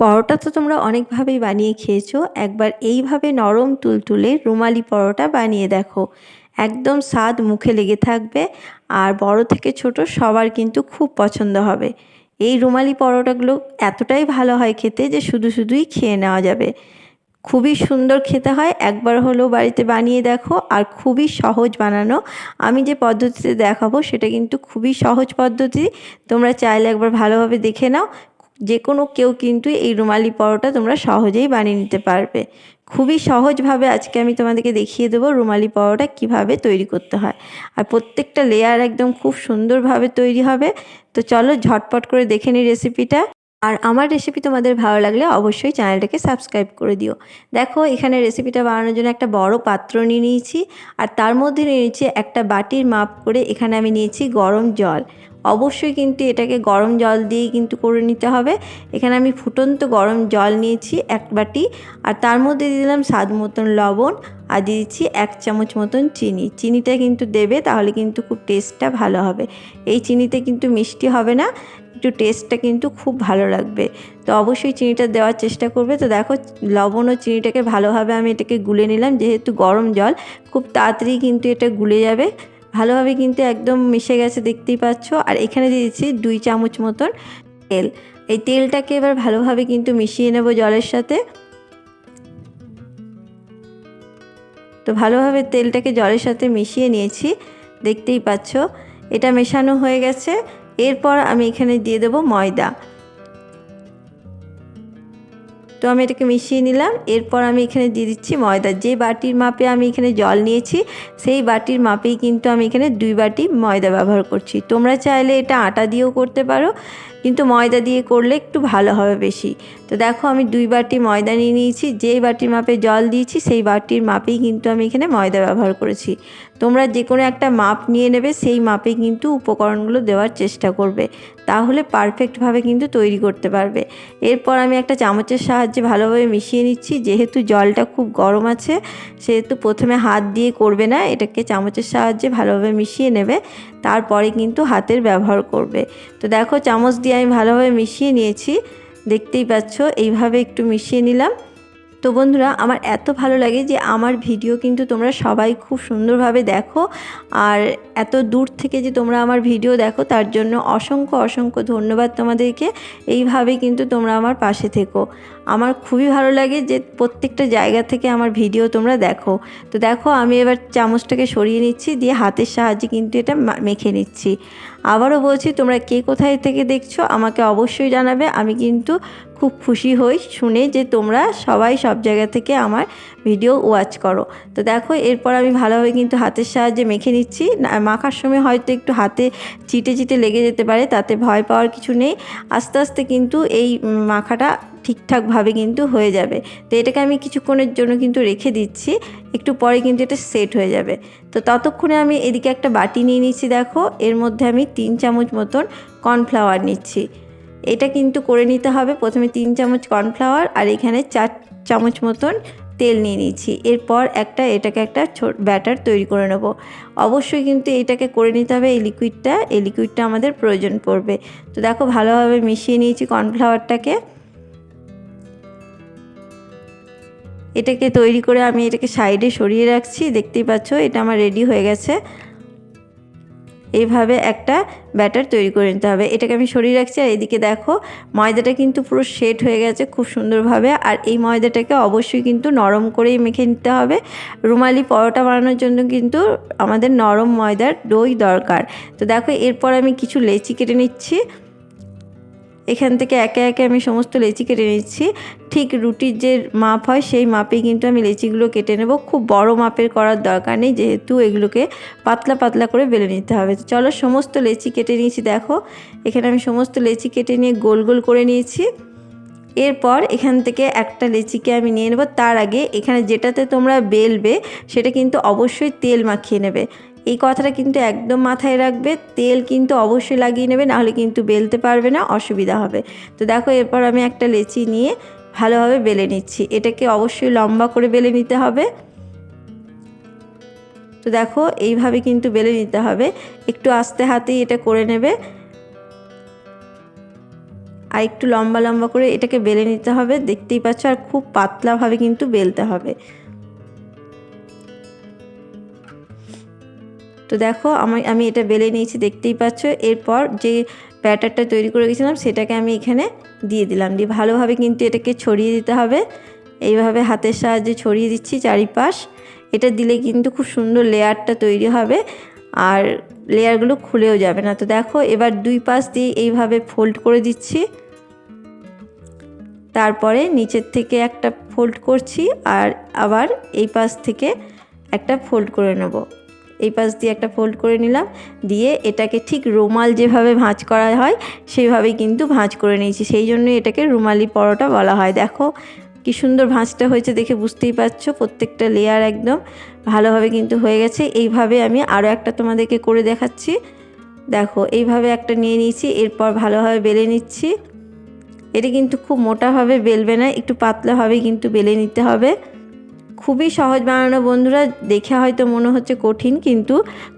পরোটা তো তোমরা অনেকভাবেই বানিয়ে খেয়েছো। একবার এইভাবে নরম তুলতুলে রুমালি পরোটা বানিয়ে দেখো। একদম স্বাদ মুখে লেগে থাকবে আর বড় থেকে ছোট সবার কিন্তু খুব পছন্দ হবে। এই রুমালি পরোটাগুলো এতটাই ভালো হয় খেতে যে শুধু শুধুই খেয়ে নেওয়া যাবে। খুবই সুন্দর খেতে হয়। একবার হলেও বাড়িতে বানিয়ে দেখো আর খুবই সহজ বানানো। আমি যে পদ্ধতিতে দেখাবো সেটা কিন্তু খুবই সহজ পদ্ধতি। তোমরা চাইলে একবার ভালোভাবে দেখে নাও। যে কোনো কেউ কিন্তু এই রুমালি পরোটা তোমরা সহজেই বানিয়ে নিতে পারবে। খুবই সহজভাবে আজকে আমি তোমাদেরকে দেখিয়ে দেবো রুমালি পরোটা কীভাবে তৈরি করতে হয়। আর প্রত্যেকটা লেয়ার একদম খুব সুন্দরভাবে তৈরি হবে। তো চলো ঝটপট করে দেখে নিই রেসিপিটা আর আমার রেসিপি তোমাদের ভালো লাগলে অবশ্যই চ্যানেলটাকে সাবস্ক্রাইব করে দিও। দেখো, এখানে রেসিপিটা বানানোর জন্য একটা বড় পাত্র নিয়ে নিয়েছি, আর তার মধ্যে নিয়ে নিয়েছি একটা বাটির মাপ করে এখানে আমি নিয়েছি গরম জল। অবশ্যই কিন্তু এটাকে গরম জল দিয়েই কিন্তু করে নিতে হবে। এখানে আমি ফুটন্ত গরম জল নিয়েছি এক বাটি, আর তার মধ্যে দিয়ে দিলাম স্বাদ মতন লবণ আর দিয়েছি এক চামচ মতন চিনি। চিনিটা কিন্তু দেবে, তাহলে কিন্তু খুব টেস্টটা ভালো হবে। এই চিনিতে কিন্তু মিষ্টি হবে না, একটু টেস্টটা কিন্তু খুব ভালো লাগবে। তো অবশ্যই চিনিটা দেওয়ার চেষ্টা করবে। তো দেখো, লবণ ও চিনিটাকে ভালোভাবে আমি এটাকে গুলে নিলাম, যেহেতু গরম জল, খুব তাড়াতাড়ি কিন্তু এটা গুলে যাবে। ভালোভাবে কিন্তু একদম মিশে গেছে, দেখতেই পাচ্ছ। আর এখানে দিয়েছি দুই চামচ মতন তেল। এই তেলটাকে এবার ভালোভাবে কিন্তু মিশিয়ে নেব জলের সাথে। তো ভালোভাবে তেলটাকে জলের সাথে মিশিয়ে নিয়েছি, দেখতেই পাচ্ছ। এটা মেশানো হয়ে গেছে। এরপর আমি এখানে দিয়ে দেবো ময়দা। তো আমি এটাকে মিশিয়ে নিলাম। এরপর আমি এখানে দিয়ে দিচ্ছি ময়দা। যে বাটির মাপে আমি এখানে জল নিয়েছি, সেই বাটির মাপেই কিন্তু আমি এখানে দুই বাটি ময়দা ব্যবহার করছি। তোমরা চাইলে এটা আটা দিয়েও করতে পারো। কিন্তু ময়দা দিয়ে করলে একটু ভালো হবে বেশি। তো দেখো আমি দুই বাটি ময়দা নিয়ে নিয়েছি, যেই বাটির মাপে জল দিয়েছি সেই বাটির মাপেই কিন্তু আমি এখানে ময়দা ব্যবহার করেছি। তোমরা যে কোনো একটা মাপ নিয়ে নেবে, সেই মাপে কিন্তু উপকরণগুলো দেওয়ার চেষ্টা করবে। তাহলে পারফেক্টভাবে কিন্তু তৈরি করতে পারবে। এরপর আমি একটা চামচের সাহায্যে ভালোভাবে মিশিয়ে নিচ্ছি, যেহেতু জলটা খুব গরম আছে, সেহেতু প্রথমে হাত দিয়ে করবে না, এটাকে চামচের সাহায্যে ভালোভাবে মিশিয়ে নেবে। তারপরে কিন্তু হাতের ব্যবহার করবে। তো দেখো চামচ দিয়ে আমি ভালোভাবে মিশিয়ে নিয়েছি। দেখতেই পাচ্ছ, এইভাবে একটু মিশিয়ে নিলাম। তো বন্ধুরা, আমার এত ভালো লাগে যে আমার ভিডিও কিন্তু তোমরা সবাই খুব সুন্দরভাবে দেখো। আর এত দূর থেকে যে তোমরা আমার ভিডিও দেখো, তার জন্য অসংখ্য অসংখ্য ধন্যবাদ তোমাদেরকে। এইভাবে কিন্তু তোমরা আমার পাশে থেকো। আমার খুবই ভালো লাগে যে প্রত্যেকটা জায়গা থেকে আমার ভিডিও তোমরা দেখো। তো দেখো, আমি এবার চামচটাকে সরিয়ে নিচ্ছি, দিয়ে হাতের সাহায্যে কিন্তু এটা মেখে নিচ্ছি। আবারও বলছি, তোমরা কে কোথায় থেকে দেখছ আমাকে অবশ্যই জানাবে। আমি কিন্তু খুব খুশি হই শুনে যে তোমরা সবাই সব জায়গা থেকে আমার ভিডিও ওয়াচ করো। তো দেখো, এরপর আমি ভালোভাবে কিন্তু হাতের সাহায্যে মেখে নিচ্ছি। মাখার সময় হয়তো একটু হাতে চিটে চিটে লেগে যেতে পারে, তাতে ভয় পাওয়ার কিছু নেই। আস্তে আস্তে কিন্তু এই মাখাটা ঠিকঠাকভাবে কিন্তু হয়ে যাবে। তো এটাকে আমি কিছুক্ষণের জন্য কিন্তু রেখে দিচ্ছি। একটু পরে কিন্তু এটা সেট হয়ে যাবে। তো ততক্ষণে আমি এদিকে একটা বাটি নিয়ে নিচ্ছি, দেখো। এর মধ্যে আমি তিন চামচ মতন কর্নফ্লাওয়ার নিচ্ছি। এটা কিন্তু করে নিতে হবে। প্রথমে তিন চামচ কর্নফ্লাওয়ার আর এখানে চার চামচ মতন তেল নিয়ে নিচ্ছি। এরপর একটা, এটাকে একটা ছোট ব্যাটার তৈরি করে নেব। অবশ্যই কিন্তু এটাকে করে নিতে হবে এই লিকুইডটা এই লিকুইডটা আমাদের প্রয়োজন পড়বে। তো দেখো, ভালোভাবে মিশিয়ে নিয়েছি কর্নফ্লাওয়ারটাকে। এটাকে তৈরি করে আমি এটাকে সাইডে সরিয়ে রাখছি, দেখতেই পাচ্ছ এটা আমার রেডি হয়ে গেছে। এইভাবে একটা ব্যাটার তৈরি করে নিতে হবে। এটাকে আমি সরিয়ে রাখছি আর এদিকে দেখো ময়দাটা কিন্তু পুরো সেট হয়ে গেছে খুব সুন্দরভাবে। আর এই ময়দাটাকে অবশ্যই কিন্তু নরম করেই মেখে নিতে হবে। রুমালি পরোটা বানানোর জন্য কিন্তু আমাদের নরম ময়দার দই দরকার। তো দেখো এরপর আমি কিছু লেচি কেটে নিচ্ছি। এখান থেকে একে একে আমি সমস্ত লেচি কেটে নিচ্ছি। ঠিক রুটির যে মাপ হয়, সেই মাপেই কিন্তু আমি লেচিগুলো কেটে নেব। খুব বড় মাপের করার দরকার নেই, যেহেতু এগুলোকে পাতলা পাতলা করে বেলে নিতে হবে। চলো সমস্ত লেচি কেটে নিয়েছি, দেখো। এখানে আমি সমস্ত লেচি কেটে নিয়ে গোল গোল করে নিয়েছি। এরপর এখান থেকে একটা লেচিকে আমি নিয়ে নেব। তার আগে এখানে যেটাতে তোমরা বেলবে, সেটা কিন্তু অবশ্যই তেল মাখিয়ে নেবে। এই কথাটা কিন্তু একদম মাথায় রাখবে। তেল কিন্তু অবশ্যই লাগিয়ে নেবে, নাহলে কিন্তু বেলতে পারবে না, অসুবিধা হবে। তো দেখো, এরপর আমি একটা লেচি নিয়ে ভালোভাবে বেলে নিচ্ছি। এটাকে অবশ্যই লম্বা করে বেলে নিতে হবে। তো দেখো, এইভাবে কিন্তু বেলে নিতে হবে। একটু আস্তে হাতেই এটা করে নেবে। আর একটু লম্বা লম্বা করে এটাকে বেলে নিতে হবে। দেখতেই পাচ্ছ, আর খুব পাতলাভাবে কিন্তু বেলতে হবে। তো দেখো, আমি আমি এটা বেলে নিয়েছি, দেখতেই পাচ্ছ। এরপর যে ব্যাটারটা তৈরি করে গেছিলাম সেটাকে আমি এখানে দিয়ে দিলাম। দিয়ে ভালোভাবে কিন্তু এটাকে ছড়িয়ে দিতে হবে। এইভাবে হাতের সাহায্যে ছড়িয়ে দিচ্ছি চারিপাশ। এটা দিলে কিন্তু খুব সুন্দর লেয়ারটা তৈরি হবে আর লেয়ারগুলো খুলেও যাবে না। তো দেখো, এবার দুই পাশ দিয়ে এইভাবে ফোল্ড করে দিচ্ছি। তারপরে নিচের থেকে একটা ফোল্ড করছি আর আবার এই পাশ থেকে একটা ফোল্ড করে নেব। এই পাশ দিয়ে একটা ফোল্ড করে নিলাম, দিয়ে এটাকে ঠিক রুমাল যেভাবে ভাঁজ করা হয় সেইভাবেই কিন্তু ভাঁজ করে নিয়েছি। সেই জন্যই এটাকে রুমালি পরোটা বলা হয়। দেখো কি সুন্দর ভাঁজটা হয়েছে দেখে বুঝতেই পারছ, প্রত্যেকটা লেয়ার একদম ভালোভাবে কিন্তু হয়ে গেছে। এইভাবে আমি আরও একটা তোমাদেরকে করে দেখাচ্ছি। দেখো এইভাবে একটা নিয়ে নিয়েছি, এরপর ভালোভাবে বেলে নিচ্ছি। এটা কিন্তু খুব মোটাভাবে বেলবে না, একটু পাতলাভাবে কিন্তু বেলে নিতে হবে। খুবই সহজ বানানো বন্ধুরা, দেখে হয়তো মনে হচ্ছে কঠিন, কিন্তু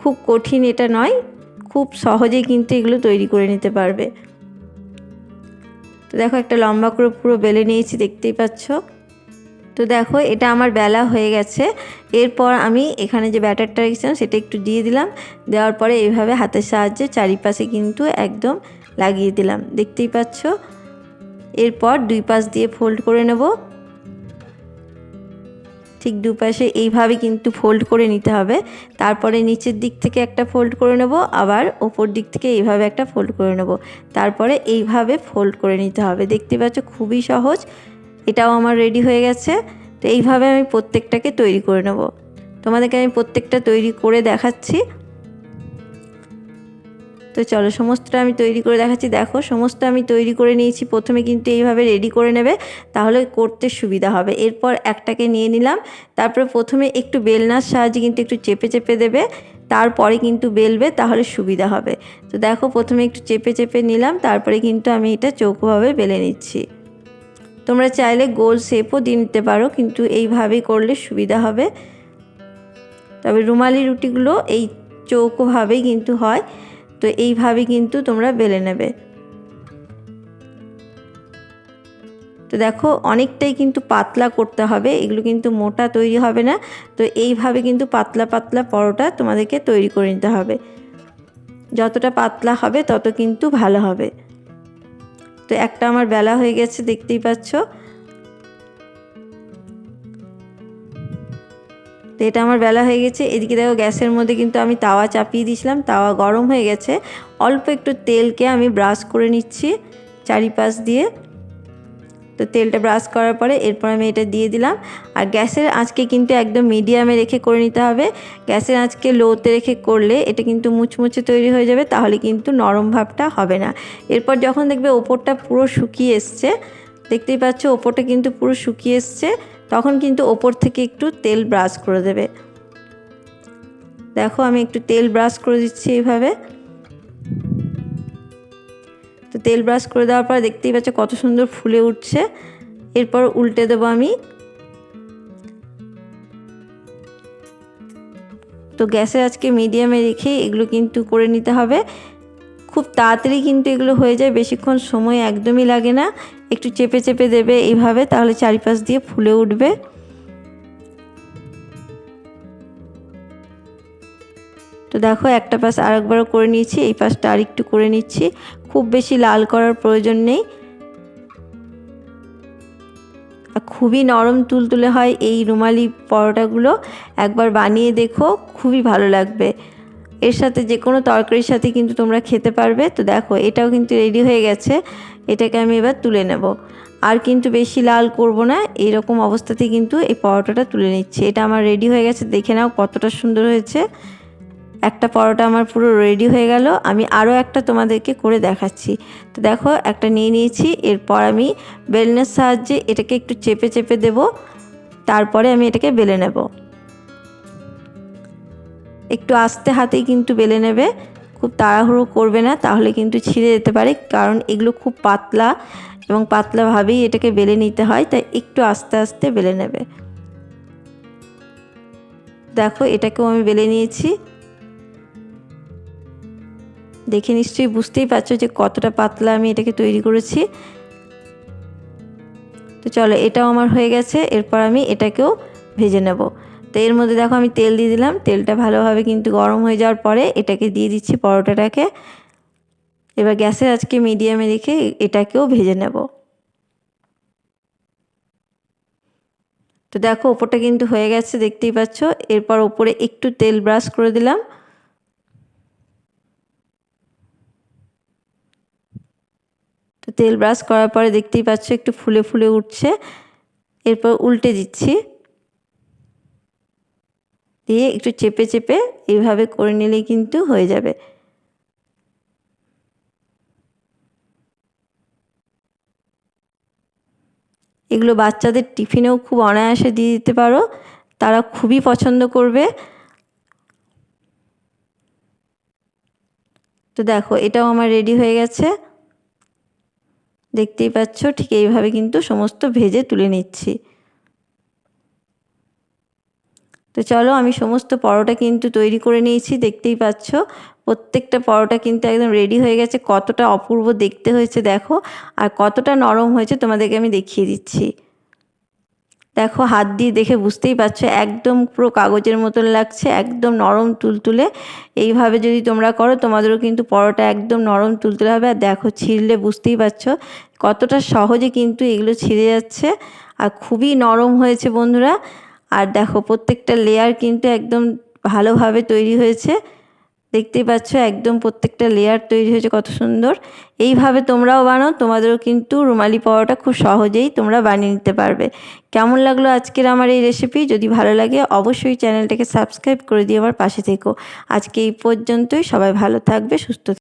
খুব কঠিন এটা নয়। খুব সহজেই কিন্তু এগুলো তৈরি করে নিতে পারবে। তো দেখো একটা লম্বা করে পুরো বেলে নিয়েছি, দেখতেই পাচ্ছ। তো দেখো, এটা আমার বেলা হয়ে গেছে। এরপর আমি এখানে যে ব্যাটারটা রেখেছিলাম, সেটা একটু দিয়ে দিলাম। দেওয়ার পরে এইভাবে হাতের সাহায্যে চারিপাশে কিন্তু একদম লাগিয়ে দিলাম। দেখতেই পাচ্ছ? এরপর দুই পাশ দিয়ে ফোল্ড করে নেব। ঠিক দুপাশে এইভাবে কিন্তু ফোল্ড করে নিতে হবে। তারপরে নিচের দিক থেকে একটা ফোল্ড করে নেব, আবার ওপর দিক থেকে এইভাবে একটা ফোল্ড করে নেব। তারপরে এইভাবে ফোল্ড করে নিতে হবে। দেখতে পাচ্ছ খুবই সহজ, এটাও আমার রেডি হয়ে গেছে। তো এইভাবে আমি প্রত্যেকটাকে তৈরি করে নেব। তোমাদেরকে আমি প্রত্যেকটা তৈরি করে দেখাচ্ছি। তো চলো, সমস্তটা আমি তৈরি করে দেখাচ্ছি। দেখো, সমস্ত আমি তৈরি করে নিয়েছি। প্রথমে কিন্তু এইভাবে রেডি করে নেবে, তাহলে করতে সুবিধা হবে। এরপর একটাকে নিয়ে নিলাম। তারপরে প্রথমে একটু বেলনার সাহায্যে কিন্তু একটু চেপে চেপে দেবে। তারপরে কিন্তু বেলবে, তাহলে সুবিধা হবে। তো দেখো, প্রথমে একটু চেপে চেপে নিলাম, তারপরে কিন্তু আমি এটা চৌকোভাবে বেলে নিচ্ছি। তোমরা চাইলে গোল শেপও দিয়ে নিতে পারো, কিন্তু এইভাবেই করলে সুবিধা হবে। তবে রুমালি রুটিগুলো এই চৌকোভাবেই কিন্তু হয়। তো এইভাবে কিন্তু তোমরা বেলে নেবে। তো দেখো, অনেকটাই কিন্তু পাতলা করতে হবে, এগুলো কিন্তু মোটা তৈরি হবে না। তো এইভাবে কিন্তু পাতলা পাতলা পরোটা তোমাদেরকে তৈরি করে নিতে হবে। যতটা পাতলা হবে তত কিন্তু ভালো হবে। তো একটা আমার বেলা হয়ে গেছে, দেখতেই পাচ্ছ। তো এটা আমার বেলা হয়ে গেছে। এদিকে দেখো গ্যাসের মধ্যে কিন্তু আমি তাওয়া চাপিয়ে দিয়েছিলাম। তাওয়া গরম হয়ে গেছে। অল্প একটু তেলকে আমি ব্রাশ করে নিচ্ছি চারিপাশ দিয়ে। তো তেলটা ব্রাশ করার পরে এরপর আমি এটা দিয়ে দিলাম। আর গ্যাসের আঁচকে কিন্তু একদম মিডিয়ামে রেখে করে নিতে হবে। গ্যাসের আঁচকে লোতে রেখে করলে এটা কিন্তু মুচমুচে তৈরি হয়ে যাবে, তাহলে কিন্তু নরম ভাবটা হবে না। এরপর যখন দেখবে ওপরটা পুরো শুকিয়ে এসছে, দেখতেই পাচ্ছ ওপরটা কিন্তু পুরো শুকিয়ে এসছে। তখন কিন্তু ওপর থেকে একটু তেল ব্রাশ করে দেবে। দেখো আমি একটু তেল ব্রাশ করে দিচ্ছি এইভাবে। তো তেল ব্রাশ করে দেওয়ার পর দেখতেই পাচ্ছ কত সুন্দর ফুলে উঠছে। এরপর উল্টে দেবো আমি। তো গ্যাসে আজকে মিডিয়ামে রেখে এগুলো কিন্তু করে নিতে হবে। খুব তাড়াতাড়ি কিন্তু এগুলো হয়ে যায়, বেশিক্ষণ সময় একদমই লাগে না। একটু চেপে চেপে দেবে এইভাবে, তাহলে চারিপাশ দিয়ে ফুলে উঠবে। তো দেখো, একটা পাশ আরেকবারও করে নিয়েছি, এই পাশটা আরেকটু করে নিচ্ছি। খুব বেশি লাল করার প্রয়োজন নেই। খুবই নরম তুলতুলে হয় এই রুমালি পরোটাগুলো। একবার বানিয়ে দেখো, খুবই ভালো লাগবে। এর সাথে যে কোনো তরকারির সাথে কিন্তু তোমরা খেতে পারবে। তো দেখো, এটাও কিন্তু রেডি হয়ে গেছে। এটাকে আমি এবার তুলে নেব। আর কিন্তু বেশি লাল করব না, এরকম অবস্থাতেই কিন্তু এই পরোটাটা তুলে নিচ্ছি। এটা আমার রেডি হয়ে গেছে, দেখে নাও কতটা সুন্দর হয়েছে। একটা পরোটা আমার পুরো রেডি হয়ে গেল, আমি আরও একটা তোমাদেরকে করে দেখাচ্ছি। তো দেখো, একটা নিয়ে নিয়েছি, এরপর আমি বেলনের সাহায্যে এটাকে একটু চেপে চেপে দেব, তারপরে আমি এটাকে বেলে নেব। একটু আস্তে হাতেই কিন্তু বেলে নেবে। খুব তাড়াহুড়ো করবে না, তাহলে কিন্তু ছিঁড়ে যেতে পারে। কারণ এগুলো খুব পাতলা এবং পাতলাভাবেই এটাকে বেলে নিতে হয়, তাই একটু আস্তে আস্তে বেলে নেবে। দেখো, এটাকেও আমি বেলে নিয়েছি। দেখে নিশ্চয়ই বুঝতেই পারছ যে কতটা পাতলা আমি এটাকে তৈরি করেছি। তো চলো, এটাও আমার হয়ে গেছে, এরপর আমি এটাকেও ভেজে নেব। তো এর মধ্যে দেখো আমি তেল দিয়ে দিলাম। তেলটা ভালোভাবে কিন্তু গরম হয়ে যাওয়ার পরে এটাকে দিয়ে দিচ্ছি পরোটাটাকে। এবার গ্যাসে আজকে মিডিয়ামে রেখে এটাকেও ভেজে নেব। তো দেখো ওপরটা কিন্তু হয়ে গেছে, দেখতেই পাচ্ছ। এরপর ওপরে একটু তেল ব্রাশ করে দিলাম। তো তেল ব্রাশ করার পরে দেখতেই পাচ্ছ একটু ফুলে ফুলে উঠছে। এরপর উল্টে দিচ্ছি। দিয়ে একটু চেপে চেপে এইভাবে করে নিলেই কিন্তু হয়ে যাবে। এগুলো বাচ্চাদের টিফিনেও খুব অনায়াসে দিয়ে দিতে পারো। তারা খুবই পছন্দ করবে। তো দেখো, এটাও আমার রেডি হয়ে গেছে। দেখতেই পাচ্ছ, ঠিক এইভাবে কিন্তু সমস্ত ভেজে তুলে নিচ্ছি। তো চলো আমি সমস্ত পরোটা কিন্তু তৈরি করে নিয়েছি, দেখতেই পাচ্ছ। প্রত্যেকটা পরোটা কিন্তু একদম রেডি হয়ে গেছে, কতটা অপূর্ব দেখতে হয়েছে দেখো, আর কতটা নরম হয়েছে তোমাদেরকে আমি দেখিয়ে দিচ্ছি। দেখো হাত দিয়ে দেখে বুঝতেই পারছ, একদম পুরো কাগজের মতন লাগছে, একদম নরম তুলতুলে। এইভাবে যদি তোমরা করো, তোমাদেরও কিন্তু পরোটা একদম নরম তুলতুলে হবে। আর দেখো ছিঁড়লে বুঝতেই পারছ, কতটা সহজে কিন্তু এগুলো ছিঁড়ে যাচ্ছে। আর খুবই নরম হয়েছে বন্ধুরা। আর দেখো, প্রত্যেকটা লেয়ার কিন্তু একদম ভালোভাবে তৈরি হয়েছে। দেখতেই পাচ্ছ, একদম প্রত্যেকটা লেয়ার তৈরি হয়েছে, কত সুন্দর। এইভাবে তোমরাও বানাও, তোমাদেরও কিন্তু রুমালি পাওয়াটা খুব সহজেই তোমরা বানিয়ে নিতে পারবে। কেমন লাগল আজকের আমার এই রেসিপি যদি ভালো লাগে, অবশ্যই চ্যানেলটাকে সাবস্ক্রাইব করে দিয়ে আমার পাশে থেকো। আজকে এই পর্যন্তই, সবাই ভালো থাকবে, সুস্থ